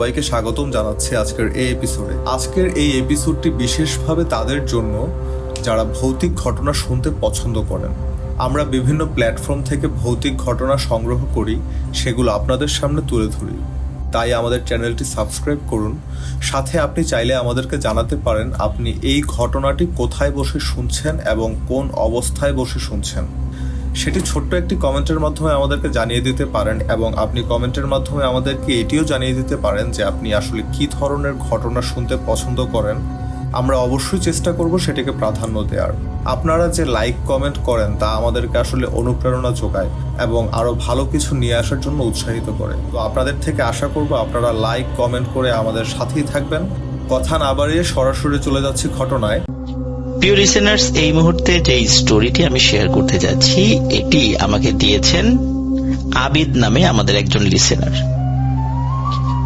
সবাইকে স্বাগতম জানাচ্ছি আজকের এই এপিসোডে আজকের এই এপিসোডটি বিশেষভাবে তাদের জন্য যারা ভৌতিক ঘটনা শুনতে পছন্দ করেন। আমরা বিভিন্ন প্ল্যাটফর্ম থেকে ভৌতিক ঘটনা সংগ্রহ করি, সেগুলো আপনাদের সামনে তুলে ধরি। তাই আমাদের চ্যানেলটি সাবস্ক্রাইব করুন। সাথে আপনি চাইলে আমাদেরকে জানাতে পারেন, আপনি এই ঘটনাটি কোথায় বসে শুনছেন এবং কোন অবস্থায় বসে শুনছেন। সেটি ছোট্ট একটি কমেন্টের মাধ্যমে আমাদেরকে জানিয়ে দিতে পারেন এবং আপনি কমেন্টের মাধ্যমে আমাদেরকে এটিও জানিয়ে দিতে পারেন যে আপনি আসলে কী ধরনের ঘটনা শুনতে পছন্দ করেন। আমরা অবশ্যই চেষ্টা করব সেটিকে প্রাধান্য দেওয়ার। আপনারা যে লাইক, কমেন্ট করেন তা আমাদেরকে আসলে অনুপ্রেরণা যোগায় এবং আরও ভালো কিছু নিয়ে আসার জন্য উৎসাহিত করে। তো আপনাদের থেকে আশা করব আপনারা লাইক, কমেন্ট করে আমাদের সাথেই থাকবেন। কথা না বাড়িয়ে সরাসরি চলে যাচ্ছি ঘটনায়। প্রিয় লিসেনার্স এই মুহূর্তে যে স্টোরিটি আমি শেয়ার করতে যাচ্ছি, এটি আমাকে দিয়েছেন আবিদ নামে আমাদের একজন লিসেনার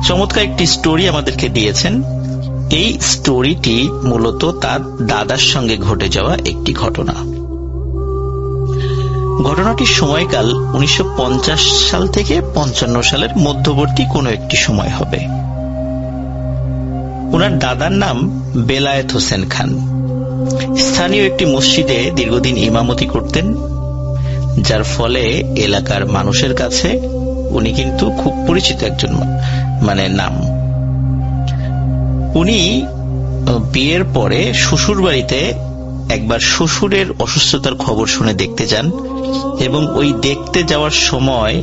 চমৎকার একটি স্টোরি আমাদেরকে দিয়েছেন। এই স্টোরিটি মূলত তার দাদার সঙ্গে ঘটে যাওয়া একটি ঘটনা। ঘটনাটির সময়কাল উনিশশো পঞ্চাশ সাল থেকে পঞ্চান্ন সালের মধ্যবর্তী কোনো একটি সময় হবে। ওনার দাদার নাম বেলায়েত হোসেন খান। স্থানীয় একটি মসজিদে দীর্ঘদিন ইমামতি করতেন, যার ফলে এলাকার মানুষের কাছে উনি কিন্তু খুব পরিচিত একজন মানে নাম। উনি বিয়ের পরে শ্বশুর বাড়িতে একবার শ্বশুরের অসুস্থতার খবর শুনে দেখতে যান এবং ওই দেখতে যাওয়ার সময়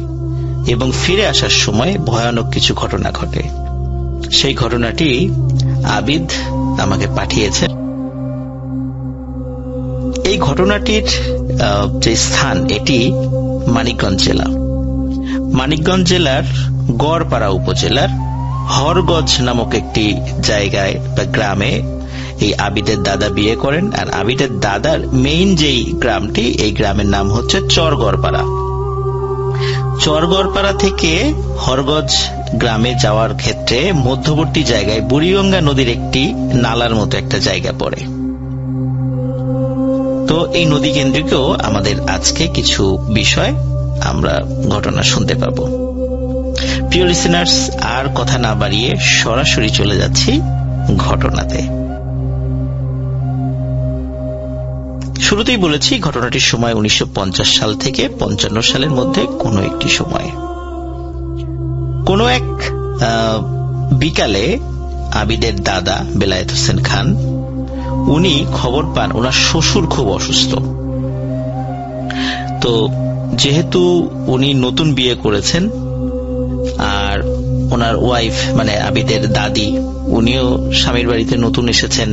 এবং ফিরে আসার সময় ভয়ানক কিছু ঘটনা ঘটে। সেই ঘটনাটি আবিদ আমাকে পাঠিয়েছে এই ঘটনাটির যে স্থান, এটি মানিকগঞ্জ জেলা। মানিকগঞ্জ জেলার গড়পাড়া উপজেলার হরগজ নামক একটি জায়গায় বা গ্রামে এই আবিদের দাদা বিয়ে করেন, আর আবিদের দাদার মেইন যেই গ্রামটি, এই গ্রামের নাম হচ্ছে চরগড়পাড়া। চরগড়পাড়া থেকে হরগজ গ্রামে যাওয়ার ক্ষেত্রে মধ্যবর্তী জায়গায় বুড়িগঙ্গা নদীর একটি নালার মতো একটা জায়গা পড়ে। তো এই নদী কেন্দ্রিকও আমাদের আজকে কিছু বিষয় আমরা ঘটনা শুনতে পাব। প্রিয় লিসেনার্স আর কথা না বাড়িয়ে সরাসরি চলে যাচ্ছি ঘটনাতে। শুরুতেই বলেছি, ঘটনাটির সময় উনিশশো পঞ্চাশ সাল থেকে পঞ্চান্ন সালের মধ্যে কোনো একটি সময়। কোনো এক বিকালে আবিদের দাদা বেলায়েত হোসেন খান উনি খবর পান, ওনার শ্বশুর খুব অসুস্থ। তো যেহেতু উনি নতুন বিয়ে করেছেন, আর ওনার ওয়াইফ মানে আবিদের দাদি, উনিও স্বামীর বাড়িতে নতুন এসেছেন,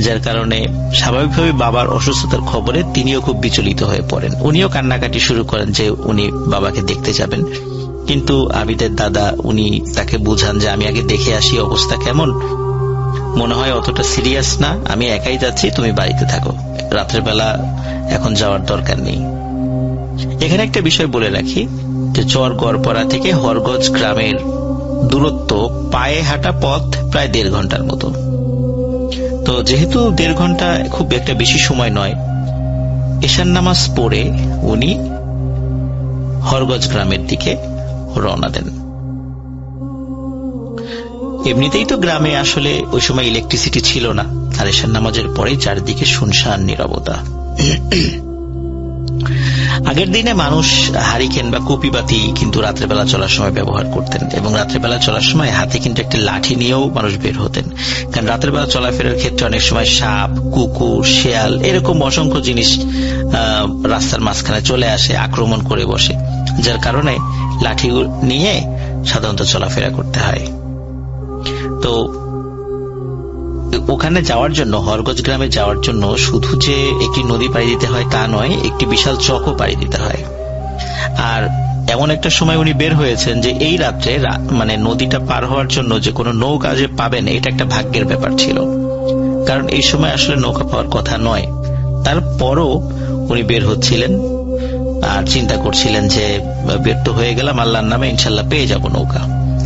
যার কারণে স্বাভাবিকভাবে বাবার অসুস্থতার খবরে তিনিও খুব বিচলিত হয়ে পড়েন। উনিও কান্নাকাটি শুরু করেন যে উনি বাবাকে দেখতে যাবেন। কিন্তু আবিদের দাদা, উনি তাকে বুঝান যে আমি আগে দেখে আসি অবস্থা কেমন। মনে হয় অতটা সিরিয়াস না। আমি একাই যাচ্ছি, তুমি বাড়িতে থাকো। রাতের বেলা এখন যাওয়ার দরকার নেই। এখানে একটা বিষয় বলে রাখি, যে চর গড়পাড়া থেকে হরগজ গ্রামের দূরত্ব পায়ে হাঁটা পথ প্রায় দেড় ঘণ্টার মতো। তো যেহেতু দেড় ঘণ্টা খুব একটা বেশি সময় নয়, এশার নামাজ পড়ে উনি হরগজ গ্রামের দিকে রওনা দেন। এমনিতেই তো গ্রামে আসলে ওই সময় ইলেকট্রিসিটি ছিল না। আর এশার নামাজের পরে চারদিকে শুনশান, নীরবতা। আগের দিনে মানুষ হারিকেন বা কপিবাতি কিন্তু রাত্রেবেলা চলার সময় ব্যবহার করতেন এবং রাত্রেবেলা চলার সময় হাতে কিন্তু একটা লাঠি নিয়েও মানুষ বের হতেন। কারণ রাতের বেলা চলাফেরার ক্ষেত্রে অনেক সময় সাপ, কুকুর, শেয়াল এরকম অসংখ্য জিনিস রাস্তার মাঝখানে চলে আসে, আক্রমণ করে বসে। যার কারণে লাঠি নিয়ে সাধারণত চলাফেরা করতে হয়। তো ওখানে যাওয়ার জন্য, হরগজ গ্রামে যাওয়ার জন্য শুধু যে একটি নদী পাড়ি দিতে হয় তা নয়, একটি বিশাল চকও পাড়ি দিতে হয়। আর এমন একটা সময় উনি বের হয়েছেন যে এই রাত্রে মানে নদীটা পার হওয়ার জন্য যে কোনো নৌকা যে পাবেন, এটা একটা ভাগ্যের ব্যাপার ছিল। কারণ এই সময় আসলে নৌকা পাওয়ার কথা নয়। তারপরও উনি বের হচ্ছিলেন আর চিন্তা করছিলেন যে বের তো হয়ে গেলাম, আল্লাহর নামে ইনশাল্লাহ পেয়ে যাব নৌকা।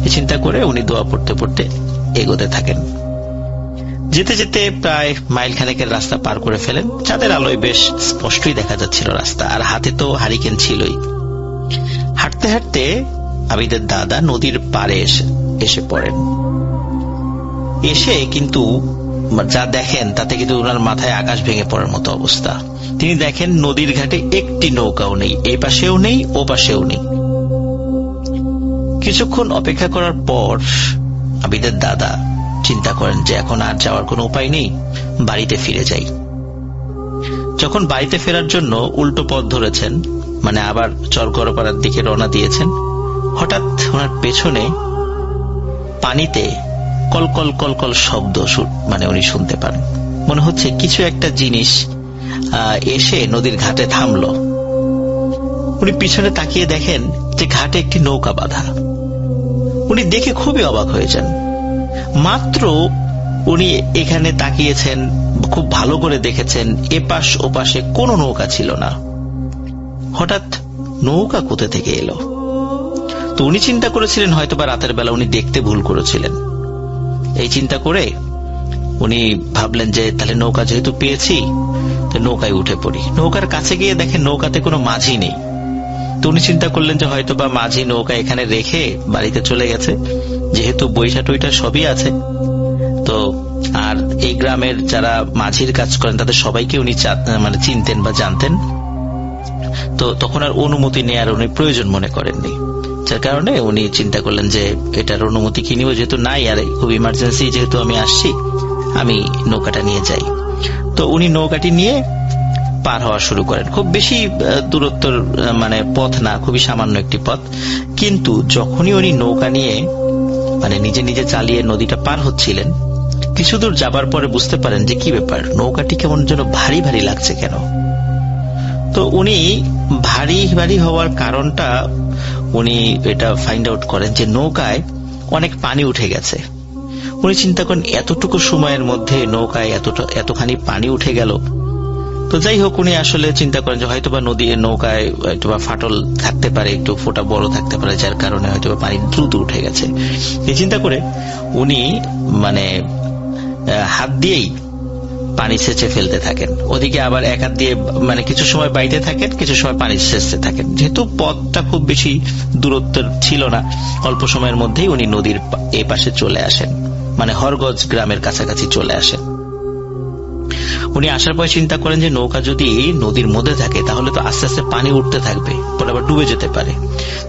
চিন্তা করে উনি দোয়া পড়তে পড়তে এগোতে থাকেন। যেতে যেতে প্রায় মাইল খানেকের রাস্তা পার করে ফেলেন। চাঁদের আলোয় বেশ স্পষ্টই দেখা যাচ্ছিল রাস্তা, আর হাতে তো হারিকেন ছিলই। হাঁটতে হাঁটতে আবিদের দাদা নদীর পাড়ে এসে এসে পড়েন। এসে কিন্তু যা দেখেন, তাতে কিন্তু ওনার মাথায় আকাশ ভেঙে পড়ার মতো অবস্থা। তিনি দেখেন নদীর ঘাটে একটি নৌকাও নেই এই পাশেও নেই, ও পাশেও নেই। কিছুক্ষণ অপেক্ষা করার পর আবিদের দাদা চিন্তা করেন যে এখন আর যাওয়ার কোনো উপায় নেই, বাড়িতে ফিরে যাই। যখন বাড়িতে ফেরার জন্য উল্টো পথ ধরেছেন মানে আবার চরগড়পাড়ার দিকে রওনা দিয়েছেন, হঠাৎ ওনার পেছনে পানিতে কলকল কলকল শব্দ মানে উনি শুনতে পান। মনে হচ্ছে কিছু একটা জিনিস এসে নদীর ঘাটে থামলো। উনি পিছনে তাকিয়ে দেখেন যে ঘাটে একটি নৌকা বাঁধা। উনি দেখে খুবই অবাক হয়ে যান। মাত্র উনি এখানে তাকিয়েছেন, খুব ভালো করে দেখেছেন, এপাশ ওপাশে কোনো নৌকা ছিল না। হঠাৎ নৌকা কোথা থেকে এলো? তো উনি চিন্তা করেছিলেন হয়তো বা রাতের বেলা উনি দেখতে ভুল করেছিলেন। এই চিন্তা করে উনি ভাবলেন যে, তাহলে নৌকা যেহেতু পেয়েছি, তো নৌকায় উঠে পড়ি। নৌকার কাছে গিয়ে দেখেন নৌকাতে কোনো মাঝি নেই। তো উনি চিন্তা করলেন যে হয়তো বা মাঝি নৌকা এখানে রেখে বাড়িতে চলে গেছে। যেহেতু বৈশা টইটা সবই আছে। তো আর এই গ্রামের যারা মাঝির কাজ করেন, তাদের সবাইকে উনি মানে চিনতেন বা জানতেন। তো তখন আর অনুমতি নেয়ার উনি প্রয়োজন মনে করেননি। যার কারণে উনি চিন্তা করলেন যে এটার অনুমতি কি নিব? যেহেতু নাই আর খুব ইমার্জেন্সি যেহেতু আমি আসছি, আমি নৌকাটা নিয়ে যাই। তো উনি নৌকাটি নিয়ে পার হওয়া শুরু করেন। খুব বেশি দূরত্বর মানে পথ না, খুবই সামান্য একটি পথ। কিন্তু যখনই উনি নৌকা নিয়ে মানে নিজে নিজে চালিয়ে নদীটা পার হচ্ছিলেন, কিছু দূর যাবার পরে বুঝতে পারেন যে কি ব্যাপার, নৌকাটি কেমন যেন ভারী ভারী লাগছে কেন। তো উনি ভারী ভারী হওয়ার কারণটা উনি এটা ফাইন্ড আউট করেন যে নৌকায় অনেক পানি উঠে গেছে। উনি চিন্তা করেন, এতটুকু সময়ের মধ্যে নৌকায় এতটা, এতখানি পানি উঠে গেল তো যাই হোক, উনি আসলে চিন্তা করেন যে হয়তোবা নদী নৌকায়, হয়তোবা ফাটল থাকতে পারে, একটু ফোটা বড় থাকতে পারে, যার কারণে হয়তোবা পানি দ্রুত উঠে গেছে। এই চিন্তা করে উনি মানে হাত দিয়েই পানি সেচে ফেলতে থাকেন। ওদিকে আবার এক হাত দিয়ে মানে কিছু সময় বাইতে থাকেন, কিছু সময় পানি সেচতে থাকেন। যেহেতু পথটা খুব বেশি দূরত্বের ছিল না, অল্প সময়ের মধ্যেই উনি নদীর এ পাশে চলে আসেন। মানে হরগজ গ্রামের কাছাকাছি চলে আসেন। উনি আসার পরে চিন্তা করেন যে নৌকা যদি এই নদীর মধ্যে থাকে, তাহলে তো আস্তে আস্তে পানি উঠতে থাকবে, পরে আবার ডুবে যেতে পারে।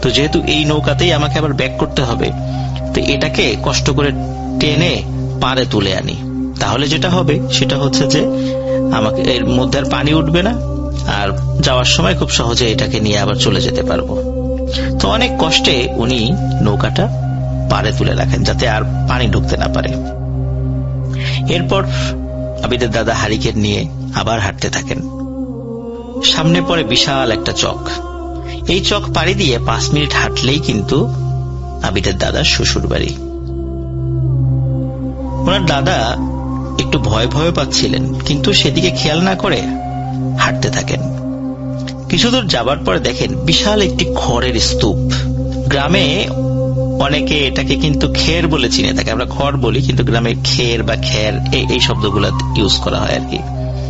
তো যেহেতু এই নৌকাতেই আমাকে আবার ব্যাক করতে হবে, তো এটাকে কষ্ট করে টেনে পারে তুলে আনি। তাহলে যেটা হবে, সেটা হচ্ছে যে আমাকে এর মধ্যে আর পানি উঠবে না, আর যাওয়ার সময় খুব সহজে এটাকে নিয়ে আবার চলে যেতে পারব। তো অনেক কষ্টে উনি নৌকাটা পারে তুলে রাখেন, যাতে আর পানি ঢুকতে না পারে। এরপর আবিদের দাদা হারিকেন নিয়ে আবার হাঁটতে থাকেন। সামনে পড়ে বিশাল একটা চক। এই চক পাড়ি দিয়ে পাঁচ মিনিট হাঁটলেই কিন্তু আবিদের দাদার শ্বশুর বাড়ি। ওনার দাদা একটু ভয় ভয় পাচ্ছিলেন, কিন্তু সেদিকে খেয়াল না করে হাঁটতে থাকেন। কিছু দূর যাবার পর দেখেন বিশাল একটি খড়ের স্তূপ। গ্রামে অনেকে এটাকে কিন্তু খের বলে চিনে থাকে। আমরা খড় বলি, কিন্তু গ্রামে খের বা খের, এই শব্দগুলো ইউজ করা হয় আর কি,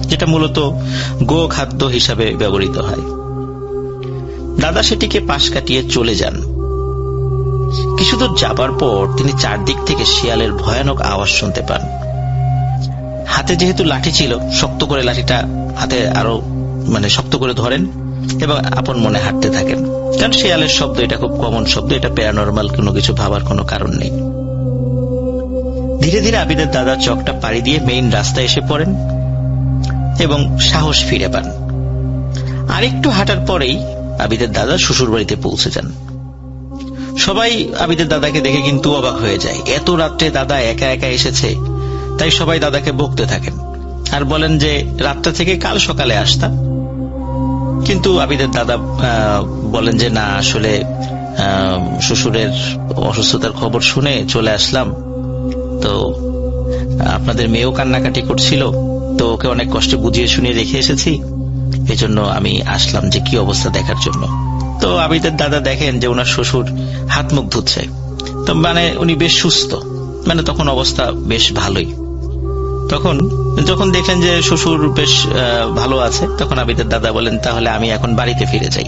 যেটা মূলত গো খাদ্য হিসাবে ব্যবহৃত হয়। দাদা সেটিকে পাশ কাটিয়ে চলে যান। কিছু দূর যাবার পর তিনি চারদিক থেকে শিয়ালের ভয়ানক আওয়াজ শুনতে পান। হাতে যেহেতু লাঠি ছিল, শক্ত করে লাঠিটা হাতে আরও মানে শক্ত করে ধরেন। এবং আপন মনে হাঁটতে থাকেন। কারণ শিয়ালের শব্দ এটা খুব কমন শব্দ, এটা প্যারানর্মাল কোনো কিছু ভাবার কোনো কারণ নেই। ধীরে ধীরে আবিদের দাদা চকটা পাড়ি দিয়ে মেইন রাস্তায় এসে পড়েন এবং সাহস ফিরে পান। আরেকটু হাঁটার পরেই আবিদের দাদা শ্বশুর বাড়িতে পৌঁছে যান। সবাই আবিদের দাদাকে দেখে কিন্তু অবাক হয়ে যায়। এত রাত্রে দাদা একা একা এসেছে, তাই সবাই দাদাকে বকতে থাকেন। আর বলেন যে, রাতটা থেকে কাল সকালে আসতাম। কিন্তু আবিদের দাদা বলেন যে না, আসলে শ্বশুরের অসুস্থতার খবর শুনে চলে আসলাম। তো আপনাদের মেয়েও কান্নাকাটি করছিল, তো ওকে অনেক কষ্টে বুঝিয়ে শুনিয়ে রেখে এসেছি। এজন্য আমি আসলাম যে কি অবস্থা দেখার জন্য। তো আবিদের দাদা দেখেন যে ওনার শ্বশুর হাত মুখ ধুচ্ছে। তো মানে উনি বেশ সুস্থ। মানে তখন অবস্থা বেশ ভালোই। তখন, যখন দেখলেন যে শ্বশুর বেশ ভালো আছে, তখন আবিদের দাদা বলেন, তাহলে আমি এখন বাড়িতে ফিরে যাই।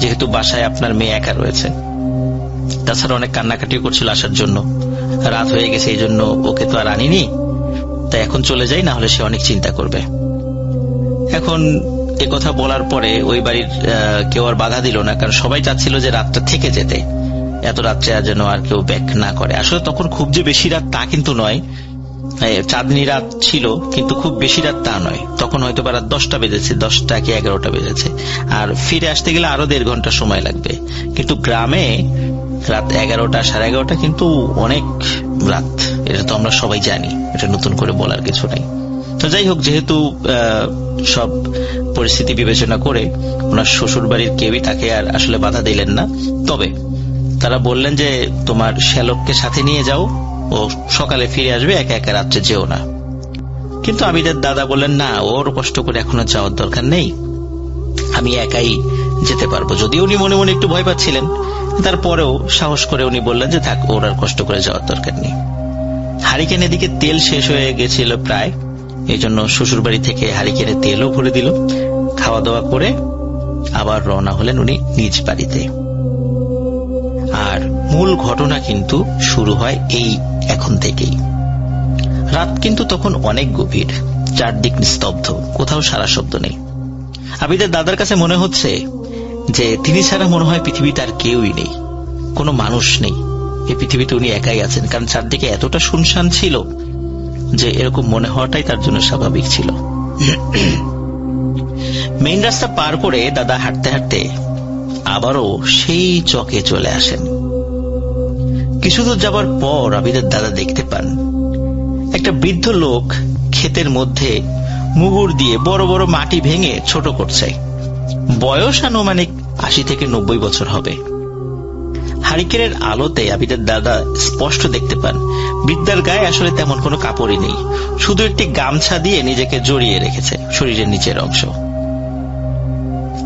যেহেতু বাসায় আপনার মেয়ে একা রয়েছে। তাছাড়া অনেক কান্নাকাটিও করছিল আসার জন্য। রাত হয়ে গেছে, এই জন্য ওকে তো আর আনিনি। তাই এখন চলে যাই না হলে সে অনেক চিন্তা করবে। এখন এ কথা বলার পরে ওই বাড়ির কেউ আর বাধা দিল না, কারণ সবাই চাচ্ছিল যে রাতটা থেকে যেতে। এত রাত্রে আর যেন আর কেউ ব্যাক না করে। আসলে তখন খুব যে বেশি রাত তা কিন্তু নয় চাঁদনি রাত ছিল, কিন্তু খুব বেশি রাত তা নয়। তখন হয়তো বা রাত দশটা বেজেছে, দশটা কি এগারোটা বেজেছে। আর ফিরে আসতে গেলে আরও দেড় ঘণ্টা সময় লাগবে। কিন্তু গ্রামে রাত এগারোটা, সাড়ে এগারোটা কিন্তু অনেক রাত। এটা তো আমরা সবাই জানি, এটা নতুন করে বলার কিছু নেই। তো যাই হোক, যেহেতু সব পরিস্থিতি বিবেচনা করে ওনার শ্বশুর বাড়ির কেউই তাকে আর আসলে বাধা দিলেন না। তবে তারা বললেন যে, তোমার শ্যালককে সাথে নিয়ে যাও ও সকালে ফিরে আসবে, একা একা রাত্রে যেও না। কিন্তু আবিদের দাদা বললেন, না, ওর কষ্ট করে এখনও যাওয়ার দরকার নেই। আমি একাই যেতে পারব। যদি উনি মনে মনে একটু ভয় পাচ্ছিলেন, তারপরেও সাহস করে উনি বললেন যে, থাক, ওর আর কষ্ট করে যাওয়ার দরকার নেই। হারিকেন এদিকে তেল শেষ হয়ে গেছিল প্রায়। এই জন্য শ্বশুর বাড়ি থেকে হারিকেনে তেলও ভরে দিল। খাওয়া দাওয়া করে আবার রওনা হলেন উনি নিজ বাড়িতে। আর মূল ঘটনা কিন্তু শুরু হয় এই এখন থেকেই। রাত কিন্তু তখন অনেক গভীর, চারদিক নিস্তব্ধ, কোথাও সারা শব্দ নেই। আবিদের দাদার কাছে মনে হচ্ছে যে তিনি ছাড়া মনে হয় পৃথিবীতে আর কেউই নেই, কোনো মানুষ নেই। এই পৃথিবীতে উনি একাই আছেন, কারণ চারদিকে এতটা শুনশান ছিল যে এরকম মনে হওয়াটাই তার জন্য স্বাভাবিক ছিল। মেইন রাস্তা পার করে দাদা হাঁটতে হাঁটতে আবারও সেই চকে চলে আসেন। কিছু দূর যাবার পর আবিদের দাদা দেখতে পান। একটা বৃদ্ধ লোক ক্ষেতের মধ্যে মুগুর দিয়ে বড় বড় মাটি ভেঙে ছোট করছে। বয়স আনুমানিক আশি থেকে নব্বই বছর হবে। হারিকেনের আলোতে আবিদের দাদা স্পষ্ট দেখতে পান বৃদ্ধার গায়ে আসলে তেমন কোনো কাপড়ই নেই। শুধু একটি গামছা দিয়ে নিজেকে জড়িয়ে রেখেছে, শরীরের নিচের অংশ।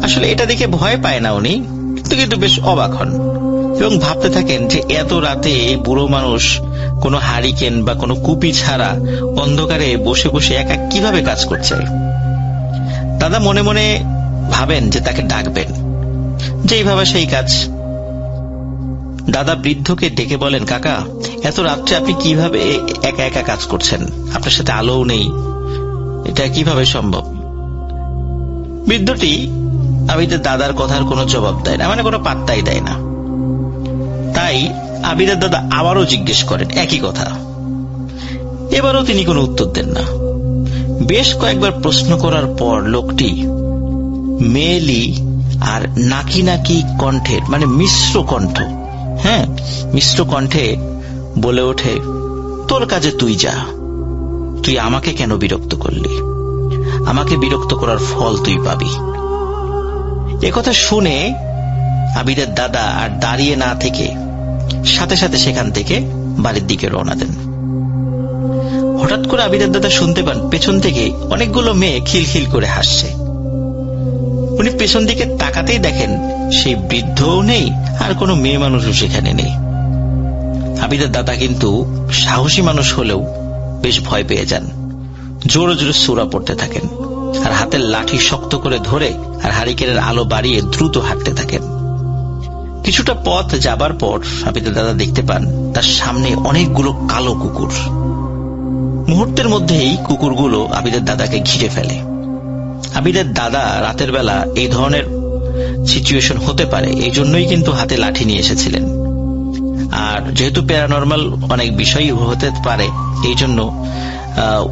আসলে এটা দেখে ভয় পায় না উনি, কিন্তু কিন্তু বেশ অবাক হন। এবং ভাবতে থাকেন যে এত রাতে এই বুড়ো মানুষ কোনো হারিকেন বা কোনো কুপি ছাড়া অন্ধকারে বসে বসে একা কীভাবে কাজ করছে? দাদা মনে মনে ভাবেন যে তাকে ডাকবেন। যেইভাবে সেই কাজ। দাদা বৃদ্ধকে ডেকে বলেন, কাকা, এত রাত্রে আপনি কীভাবে একা একা কাজ করছেন? আপনার সাথে আলোও নেই। এটা কীভাবে সম্ভব? বৃদ্ধটি আবিদের দাদার কথার কোনো জবাব দেয় না মানে কোনো পাত্তাই দেয় না। তাই আবিদের দাদা আবারও জিজ্ঞেস করেন, একই কথা। এবারও তিনি কোনো উত্তর দেন না। বেশ কয়েকবার প্রশ্ন করার পর লোকটি মেয়েলি আর নাকি নাকি কণ্ঠের মানে মিশ্র কণ্ঠ হ্যাঁ মিশ্র কণ্ঠে বলে ওঠে, তোর কাজে তুই যা। তুই আমাকে কেন বিরক্ত করলি? আমাকে বিরক্ত করার ফল তুই পাবি। একথা শুনে আবিদের দাদা আর দাঁড়িয়ে না থেকে সাথে সাথে সেখান থেকে বাড়ির দিকে রওনা দেন। হঠাৎ করে আবিদের দাদা শুনতে পান, পেছন থেকে অনেকগুলো মেয়ে খিলখিল করে হাসছে। উনি পেছন দিকে তাকাতেই দেখেন সেই বৃদ্ধও নেই আর কোনো মেয়ে মানুষও সেখানে নেই। আবিদের দাদা কিন্তু সাহসী মানুষ হলেও বেশ ভয় পেয়ে যান। জোরে জোরে সুরা পড়তে থাকেন আর হাতের লাঠি শক্ত করে ধরে আর হারিকেনের আলো বাড়িয়ে দ্রুত হাঁটতে থাকেন। কিছুটা পথ যাবার পর আবিদের দাদা দেখতে পান, তার সামনে অনেকগুলো কালো কুকুর। মুহূর্তের মধ্যেই কুকুরগুলো আবিদের দাদাকে ঘিরে ফেলে। আবিদের দাদা রাতের বেলা এই ধরনের সিচুয়েশন হতে পারে এই জন্যই কিন্তু হাতে লাঠি নিয়ে এসেছিলেন। আর যেহেতু প্যারানর্মাল অনেক বিষয়ই হতে পারে এই জন্য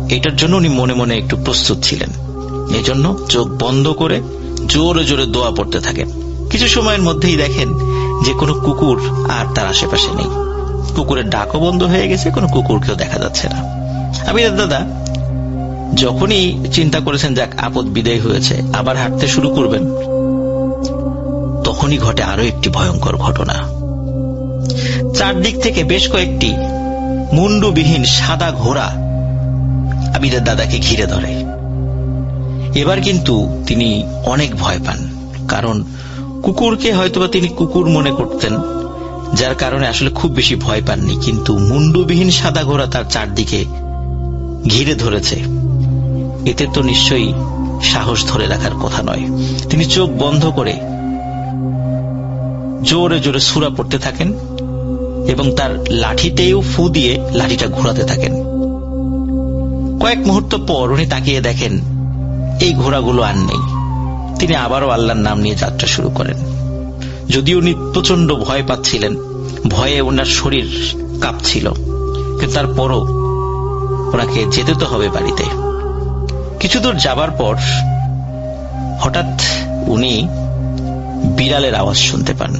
এটার জন্য উনি মনে মনে একটু প্রস্তুত ছিলেন। এই জন্য চোখ বন্ধ করে জোরে জোরে দোয়া পড়তে থাকেন। কিছু সময়ের মধ্যেই দেখেন যে কোনো কুকুর আর তার আশেপাশে নেই। কুকুরের ডাকও বন্ধ হয়ে গেছে, কোনো কুকুরকেও দেখা যাচ্ছে না। আমি দাদা, যখনই চিন্তা করেছেন যাক আপদ বিদায় হয়েছে, আবার হাঁটতে শুরু করবেন, তখনই ঘটে আরও একটি ভয়ঙ্কর ঘটনা। চারদিক থেকে বেশ কয়েকটি মুন্ডুবিহীন সাদা ঘোড়া আবিদের দাদাকে ঘিরে ধরে। এবার কিন্তু তিনি অনেক ভয় পান, কারণ কুকুরকে হয়তোবা তিনি কুকুর মনে করতেন, যার কারণে আসলে খুব বেশি ভয় পাননি, কিন্তু মুন্ডুবিহীন সাদা ঘোড়া তার চারদিকে ঘিরে ধরেছে। এতে তো নিশ্চয়ই সাহস ধরে রাখার কথা নয়। তিনি চোখ বন্ধ করে জোরে জোরে সুরা পড়তে থাকেন এবং তার লাঠিতেও ফু দিয়ে লাঠিটা ঘোরাতে থাকেন। কয়েক মুহূর্ত পর উনি তাকিয়ে দেখেন, এই ঘোড়াগুলো আর নেই। তিনি আবারও আল্লাহর নাম নিয়ে যাত্রা শুরু করেন। যদিও উনি প্রচণ্ড ভয় পাচ্ছিলেন, ভয়ে ওনার শরীর কাঁপছিল, কিন্তু তারপরও ওনাকে যেতে তো হবে বাড়িতে। কিছু দূর যাবার পর হঠাৎ উনি বিড়ালের আওয়াজ শুনতে পান।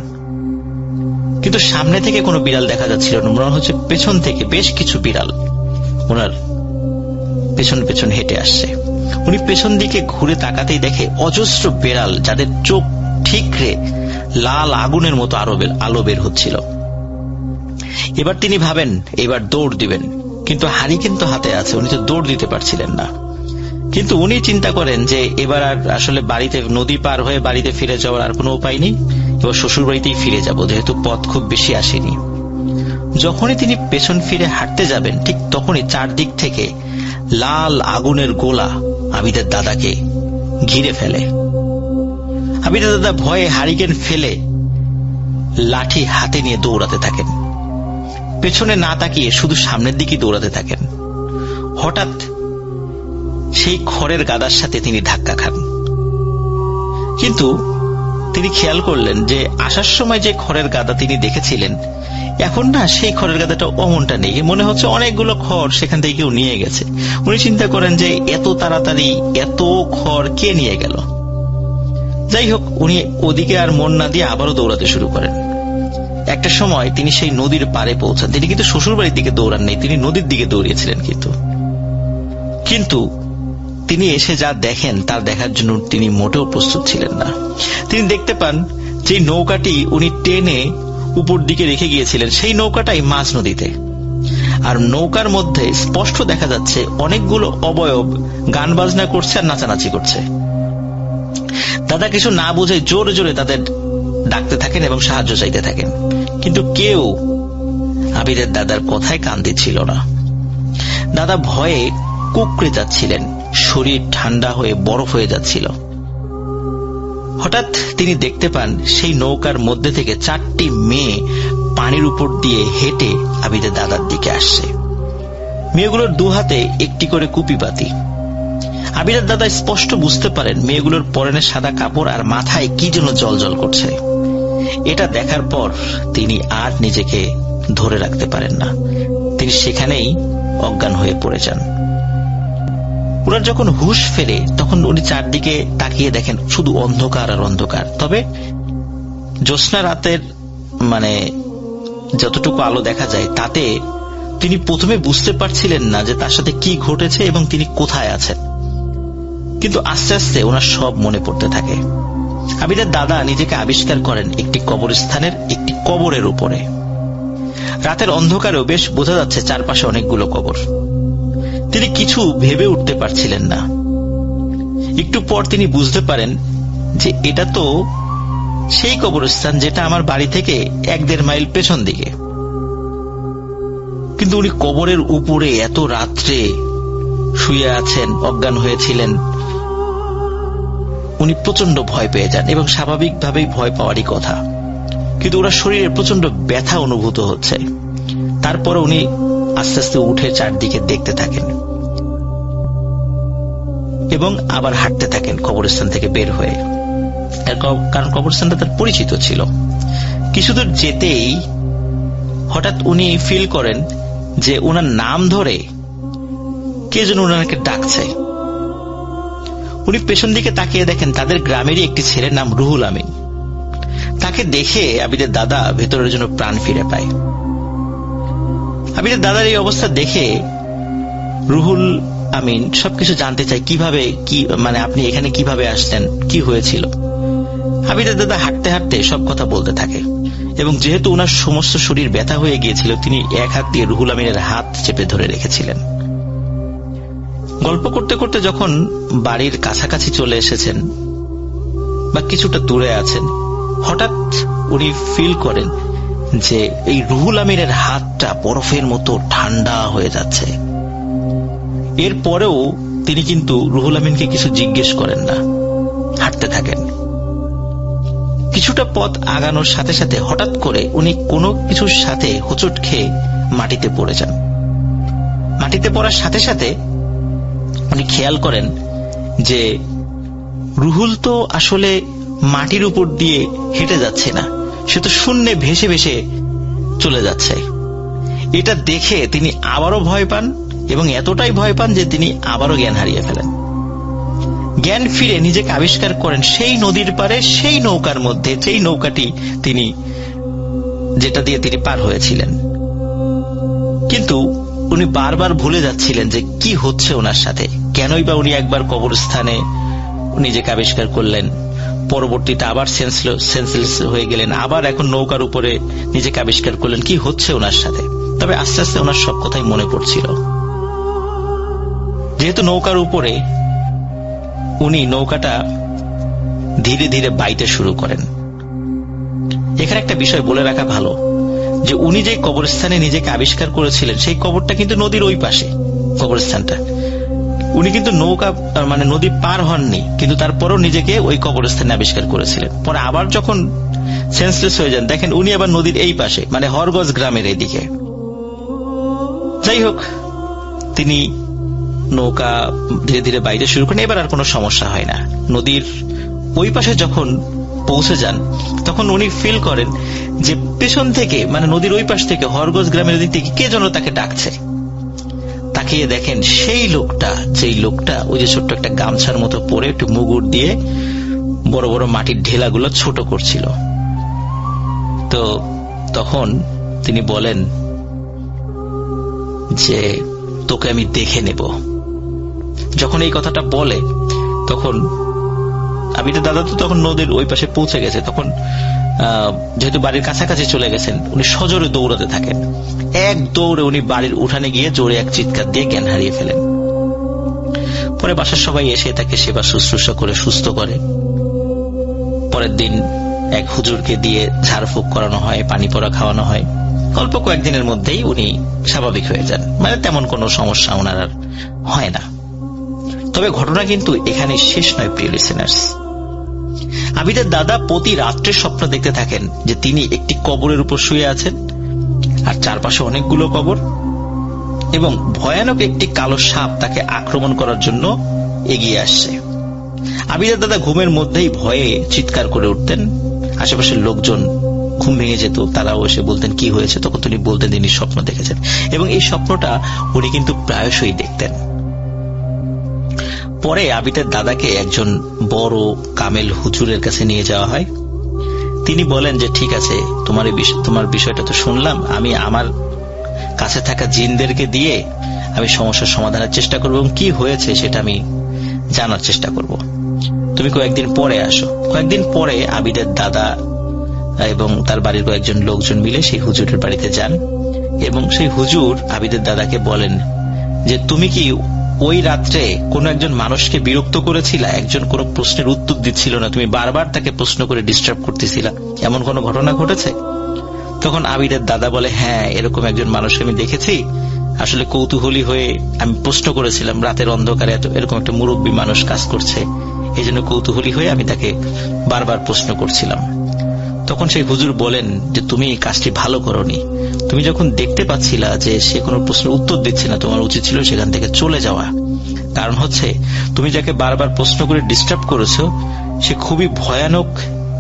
কিন্তু সামনে থেকে কোনো বিড়াল দেখা যাচ্ছিল না, মনে হচ্ছে পেছন থেকে বেশ কিছু বিড়াল ওনার পেছন পেছন হেঁটে আসছে। উনি পেছন দিকে ঘুরে তাকাতেই দেখে অজস্র বেড়াল, যাদের চোখ ঠিকরে লাল আগুনের মতো আরও আলো বের হচ্ছিল। এবার তিনি ভাবেন, এবার দৌড় দিবেন। কিন্তু হাড়ি কিন্তু হাতে আছে, উনি তো দৌড় দিতে পারছিলেন না। কিন্তু উনি চিন্তা করেন যে এবার আর আসলে বাড়িতে নদী পার হয়ে বাড়িতে ফিরে যাওয়ার আর কোনো উপায় নেই। এবার শ্বশুর বাড়িতেই ফিরে যাব, যেহেতু পথ খুব বেশি আসেনি। যখনই তিনি পেছন ফিরে হাঁটতে যাবেন, ঠিক তখনই চারদিক থেকে লাল আগুনের গোলা আবিদের দাদাকে ঘিরে ফেলে। আবিদের দাদা ভয়ে হারিকেন ফেলে লাঠি হাতে নিয়ে দৌড়াতে থাকেন। পেছনে না তাকিয়ে শুধু সামনের দিকে দৌড়াতে থাকেন। হঠাৎ সেই খড়ের গাদার সাথে তিনি ধাক্কা খান। কিন্তু তিনি খেয়াল করলেন যে আসার সময় যে খড়ের গাদা তিনি দেখেছিলেন, এখন না সেই খড়ের গাদাটা অমনটা নেই। মনে হচ্ছে অনেকগুলো খড় সেখান থেকে কেউ নিয়ে গেছে। উনি চিন্তা করেন যে এত তাড়াতাড়ি এত খড় কে নিয়ে গেল। যাই হোক, উনি ওদিকে আর মন না দিয়ে আবারও দৌড়াতে শুরু করেন। একটা সময় তিনি সেই নদীর পারে পৌঁছান। তিনি কিন্তু শ্বশুরবাড়ির দিকে দৌড়ান নেই তিনি নদীর দিকে দৌড়িয়েছিলেন কিন্তু। কিন্তু তিনি এসে যা দেখেন তার দেখার জন্য তিনি মোটেও প্রস্তুত ছিলেন না। তিনি দেখতে পান যে নৌকাটি উনি টেনে উপর দিকে রেখে গিয়েছিলেন, সেই নৌকাটাই মাঝ নদীতে। আর নৌকার মধ্যে স্পষ্ট দেখা যাচ্ছে, অনেকগুলো অবয়ব গান বাজনা করছে আর নাচানাচি করছে। দাদা কিছু না বুঝে জোরে জোরে তাদের ডাকতে থাকেন এবং সাহায্য চাইতে থাকেন। কিন্তু কেউ আবিরের দাদার কথায় কান দিচ্ছিল না। দাদা ভয়ে কুকড়ে যাচ্ছিলেন। শরীর ঠান্ডা হয়ে বরফ হয়ে যাচ্ছিল। হঠাৎ তিনি দেখতে পান সেই নৌকার মধ্যে থেকে চারটি মেয়ে পানির উপর দিয়ে হেঁটে আবিদের দাদার দিকে আসছে। মেয়েগুলোর দু হাতে একটি করে কুপি পাতি আবিরের দাদা স্পষ্ট বুঝতে পারেন মেয়েগুলোর পরনে সাদা কাপড় আর মাথায় কি যেন জল জল করছে। এটা দেখার পর তিনি আর নিজেকে ধরে রাখতে পারেন না। তিনি সেখানেই অজ্ঞান হয়ে পড়ে যান। ওনার যখন হুশ ফেরে, তখন উনি চারদিকে তাকিয়ে দেখেন, শুধু অন্ধকার আর অন্ধকার। তবে জ্যোৎস্না রাতের মানে যতটুকু আলো দেখা যায়, তাতে তিনি প্রথমে বুঝতে পারছিলেন না যে তার সাথে কি ঘটেছে এবং তিনি কোথায় আছেন। কিন্তু আস্তে আস্তে ওনার সব মনে পড়তে থাকে। আবিদের দাদা নিজেকে আবিষ্কার করেন একটি কবরস্থানের একটি কবরের উপরে। রাতের অন্ধকারেও বেশ বোঝা যাচ্ছে চারপাশে অনেকগুলো কবর। তিনি কিছু ভেবে উঠতে পারছিলেন না। একটু পর তিনি বুঝতে পারেন যে এটা তো সেই কবরস্থান যেটা আমার বাড়ি থেকে এক দেড় মাইল পেছন দিকে। কিন্তু উনি কবরের উপরে এত রাত্রে শুয়ে আছেন, অজ্ঞান হয়েছিলেন। উনি প্রচণ্ড ভয় পেয়ে যান এবং স্বাভাবিকভাবেই ভয় পাওয়ারই কথা। কিন্তু ওরা শরীরে প্রচণ্ড ব্যথা অনুভূত হচ্ছে। তারপরে উনি আস্তে আস্তে উঠে চারদিকে দেখতে থাকেন এবং আবার হাঁটতে থাকেন কবরস্থান থেকে বের হয়ে। কারণ কবরস্থানটা তার পরিচিত ছিল। কিছুদূর যেতেই হঠাৎ উনি ফিল করেন যে ওনার নাম ধরে কে যেন ওনাকে ডাকছে। উনি পেছন দিকে তাকিয়ে দেখেন তাদের গ্রামেরই একটি ছেলের নাম রুহুল আমিন। তাকে দেখে আবিদের দাদা ভেতরের জন্য প্রাণ ফিরে পায়। আবিদের দাদার এই অবস্থা দেখে রুহুল আমিন সবকিছু জানতে চাই, কীভাবে, কি মানে আপনি এখানে কীভাবে আসলেন? কি হয়েছিল? আবিদের দাদা হাঁটতে হাঁটতে সব কথা বলতে থাকে। এবং যেহেতু ওনার সমস্ত শরীর ব্যথা হয়ে গিয়েছিল, তিনি এক হাত দিয়ে রুহুল আমিনের হাত চেপে ধরে রেখেছিলেন। গল্প করতে করতে যখন বাড়ির কাছাকাছি চলে এসেছেন, বা কিছুটা দূরে আছেন, হঠাৎ উনি ফিল করেন যে এই রুহুল আমিনের হাতটা বরফের মতো ঠান্ডা হয়ে যাচ্ছে। এরপরেও তিনি কিন্তু রুহুল আমিনকে কিছু জিজ্ঞেস করেন না। হাঁটতে থাকেন। কিছুটা পথ আগানোর সাথে সাথে হঠাৎ করে উনি কোনো কিছুর সাথে হোঁচট খেয়ে মাটিতে পড়ে যান। মাটিতে পড়ার সাথে সাথে উনি খেয়াল করেন যে রুহুল তো আসলে মাটির উপর দিয়ে হেঁটে যাচ্ছে না। সে তো শূন্যে ভেসে ভেসে চলে যাচ্ছে। এটা দেখে তিনি আবারও ভয় পান এবং এতটাই ভয় পান যে তিনি আবারও জ্ঞান হারিয়ে ফেলেন। জ্ঞান ফিরে নিজেকে আবিষ্কার করেন সেই নদীর পারে সেই নৌকার মধ্যে সেই নৌকাটি তিনি, যেটা দিয়ে তিনি পার হয়েছিলেন। কিন্তু উনি বারবার ভুলে যাচ্ছিলেন যে কি হচ্ছে ওনার সাথে। কেনই বা উনি একবার কবরস্থানে নিজেকে আবিষ্কার করলেন? পরবর্তীতে আবার সেন্সলেস হয়ে গেলেন, আবার এখন নৌকার উপরে নিজেকে আবিষ্কার করলেন। কি হচ্ছে ওনার সাথে? তবে আস্তে আস্তে ওনার সব কথাই মনে পড়ছিল। যেহেতু নৌকার উপরে উনি নৌকাটা ধীরে ধীরে বাইতে শুরু করেন। এখানে একটা বিষয় বলে রাখা ভালো, যে উনি যে কবরস্থানে নিজেকে আবিষ্কার করেছিলেন, সেই কবরটা কিন্তু নদীর ওই পাশে, কবরস্থানটা। উনি কিন্তু নৌকা মানে নদী পার হননি, কিন্তু তারপরও নিজেকে ওই কবরস্থানে আবিষ্কার করেছিলেন। পরে আবার যখন সেন্সলেস হয়ে যান, দেখেন উনি আবার নদীর এই পাশে মানে হরগজ গ্রামের এইদিকে। যাই হোক, তিনি নৌকা ধীরে ধীরে বাইরে শুরু করেন, এবার আর কোনো সমস্যা হয় না। নদীর ওই পাশে যখন পৌঁছে যান, তখন উনি ফিল করেন যে পেছন থেকে মানে নদীর ওই পাশ থেকে, হরগজ গ্রামের দিক থেকে কে যেন তাকে ডাকছে। তাকিয়ে দেখেন সেই লোকটা, যেই লোকটা ওই যে ছোট্ট একটা গামছার মতো পরে একটু মুগুর দিয়ে বড় বড় মাটির ঢেলাগুলো ছোট করছিল। তো তখন তিনি বলেন যে, তোকে আমি দেখে নেব। যখন এই কথাটা বলে, তখন আবিদের দাদা তো তখন নদীর ওই পাশে পৌঁছে গেছে। তখন যেহেতু বাড়ির কাছাকাছি চলে গেছেন, উনি সজোরে দৌড়াতে থাকেন। এক দৌড়ে উনি বাড়ির উঠানে গিয়ে জোরে এক চিৎকার দিয়ে জ্ঞান হারিয়ে ফেলেন। পরে বাসার সবাই এসে তাকে সেবা শুশ্রূষা করে সুস্থ করে। পরের দিন এক হুজুরকে দিয়ে ঝাড়ফুঁক করানো হয়, পানি পড়া খাওয়ানো হয়। অল্প কয়েকদিনের মধ্যেই উনি স্বাভাবিক হয়ে যান। মানে তেমন কোনো সমস্যা ওনার আর হয় না। তবে ঘটনা কিন্তু এখানে শেষ নয়, প্রিয় লিসেনার্স আবিদের দাদা প্রতি রাত্রে স্বপ্ন দেখতে থাকেন যে তিনি একটি কবরের উপর শুয়ে আছেন, আর চারপাশে অনেকগুলো কবর, এবং ভয়ানক একটি কালো সাপ তাকে আক্রমণ করার জন্য এগিয়ে আসছে। আবিদের দাদা ঘুমের মধ্যেই ভয়ে চিৎকার করে উঠতেন। আশেপাশের লোকজন ঘুম ভেঙে যেত, তারাও এসে বলতেন, কি হয়েছে? তখন তিনি বলতেন তিনি স্বপ্ন দেখেছেন। এবং এই স্বপ্নটা উনি কিন্তু প্রায়শই দেখতেন। পরে আবিদের দাদাকে একজন বড় কামেল হুজুরের কাছে নিয়ে যাওয়া হয়। তিনি বলেন যে, ঠিক আছে, তোমার তোমার বিষয়টা তো শুনলাম। আমি আমার কাছে থাকা জিনদেরকে দিয়ে আমি সমস্যার সমাধানের চেষ্টা করব এবং কি হয়েছে সেটা আমি জানার চেষ্টা করব। তুমি কয়েকদিন পরে আসো। কয়েকদিন পরে আবিদের দাদা এবং তার বাড়ির কয়েকজন লোকজন মিলে সেই হুজুরের বাড়িতে যান এবং সেই হুজুর আবিদের দাদাকে বলেন যে, তুমি কি ওই রাত্রে কোন একজন মানুষকে বিরক্ত করেছিলা? একজন কোন প্রশ্নের উত্তর দিচ্ছিল না। তুমি বারবার তাকে প্রশ্ন করে ডিস্টার্ব করতেছিলা। এমন কোন ঘটনা ঘটেছে? তখন আবিরের দাদা বলে হ্যাঁ এরকম একজন মানুষকে আমি দেখেছি। আসলে কৌতূহলী হয়ে আমি প্রশ্ন করেছিলাম, রাতের অন্ধকারে এত, এরকম একটা মুরব্বী মানুষ কাজ করছে। এই জন্য কৌতূহলী হয়ে আমি তাকে বারবার প্রশ্ন করছিলাম। তখন সেই হুজুর বলেন যে, তুমি এই কাজটি ভালো করনি। তুমি যখন দেখতে পাচ্ছিলা যে সে কোনো প্রশ্নের উত্তর দিচ্ছে না, তোমার উচিত ছিল সেখান থেকে চলে যাওয়া। কারণ হচ্ছে, তুমি যাকে বারবার প্রশ্ন করে ডিস্টার্ব করেছ, সে খুবই ভয়ানক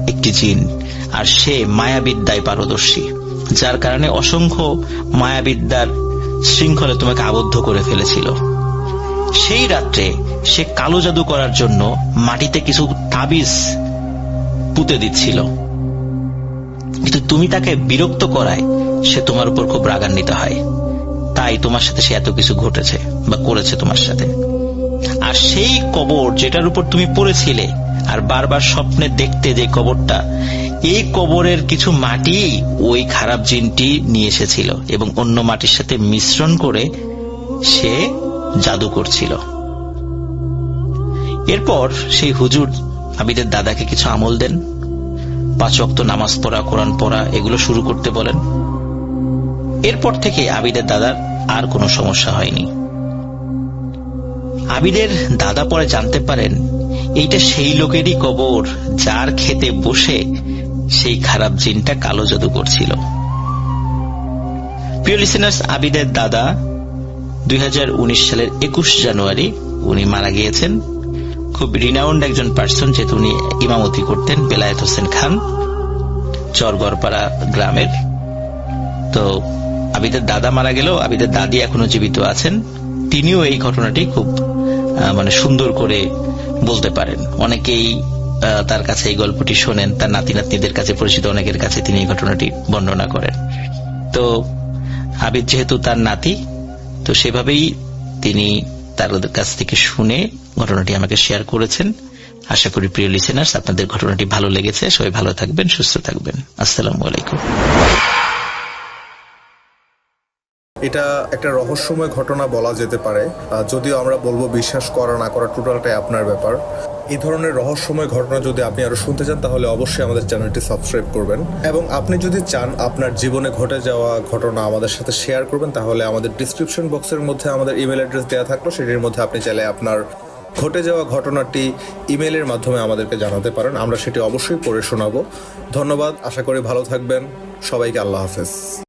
একটি জিন, আর সে মায়াবিদ্যায় পারদর্শী, যার কারণে অসংখ্য মায়াবিদ্যার শৃঙ্খলে তোমাকে আবদ্ধ করে ফেলেছিল। সেই রাত্রে সে কালো জাদু করার জন্য মাটিতে কিছু তাবিজ পুঁতে দিচ্ছিল। কিন্তু তুমি তাকে বিরক্ত করায় সে তোমার উপর খুব রাগান্বিত হয়। তাই তোমার সাথে সে এত কিছু ঘটেছে বা করেছে তোমার সাথে। আর সেই কবর যেটার উপর তুমি পড়েছিলে আর বারবার স্বপ্নে দেখতে যে কবরটা, এই কবরের কিছু মাটি ওই খারাপ জিনটি নিয়ে এসেছিল এবং অন্য মাটির সাথে মিশ্রণ করে সে জাদু করছিল। এরপর সেই হুজুর আবিদের দাদাকে কিছু আমল দেন। পাঁচ ওয়াক্ত নামাজ পড়া, কোরআন পড়া, এগুলো শুরু করতে বলেন। এরপর থেকে আবিদের দাদার আর কোনো সমস্যা হয়নি। আবিদের দাদা পরে জানতে পারেন, এইটা সেই লোকেরই কবর যার খেতে বসে সেই খারাপ জিনটা কালো জাদু করছিল। প্রিয় লিসেনার্স আবিদের দাদা দুই হাজার উনিশ সালের একুশ জানুয়ারি উনি মারা গিয়েছেন। খুব রিনাউন্ড একজন পার্সন যেহেতু উনি ইমামতি করতেন, বেলায়েত হোসেন খান, চরগড়পাড়া গ্রামের। তো আবিদের দাদা মারা গেলেও আবিদের দাদি এখনও জীবিত আছেন। তিনিও এই ঘটনাটি খুব মানে সুন্দর করে বলতে পারেন। অনেকেই তার কাছে এই গল্পটি শোনেন, তার নাতি নাতনিদের কাছে পরিচিত অনেকের কাছে তিনি এই ঘটনাটি বর্ণনা করেন। তো আবিদ যেহেতু তার নাতি, তো সেভাবেই তিনি তার কাছ থেকে শুনে ঘটনাটি আমাকে শেয়ার করেছেন। আশা করি প্রিয় লিসেনার্স আপনাদের ঘটনাটি ভালো লেগেছে। সবাই ভালো থাকবেন, সুস্থ থাকবেন। আসসালামু আলাইকুম। এটা একটা রহস্যময় ঘটনা বলা যেতে পারে। যদিও আমরা বলব বিশ্বাস করা না করা টোটালটাই আপনার ব্যাপার। এই ধরনের রহস্যময় ঘটনা যদি আপনি আরও শুনতে চান, তাহলে অবশ্যই আমাদের চ্যানেলটি সাবস্ক্রাইব করবেন। এবং আপনি যদি চান আপনার জীবনে ঘটে যাওয়া ঘটনা আমাদের সাথে শেয়ার করবেন, তাহলে আমাদের ডিসক্রিপশন বক্সের মধ্যে আমাদের ইমেল অ্যাড্রেস দেওয়া থাকল। সেটির মধ্যে আপনি চাইলে আপনার ঘটে যাওয়া ঘটনাটি ইমেলের মাধ্যমে আমাদেরকে জানাতে পারেন। আমরা সেটি অবশ্যই পড়ে শোনাবো। ধন্যবাদ। আশা করি ভালো থাকবেন। সবাইকে আল্লাহ হাফেজ।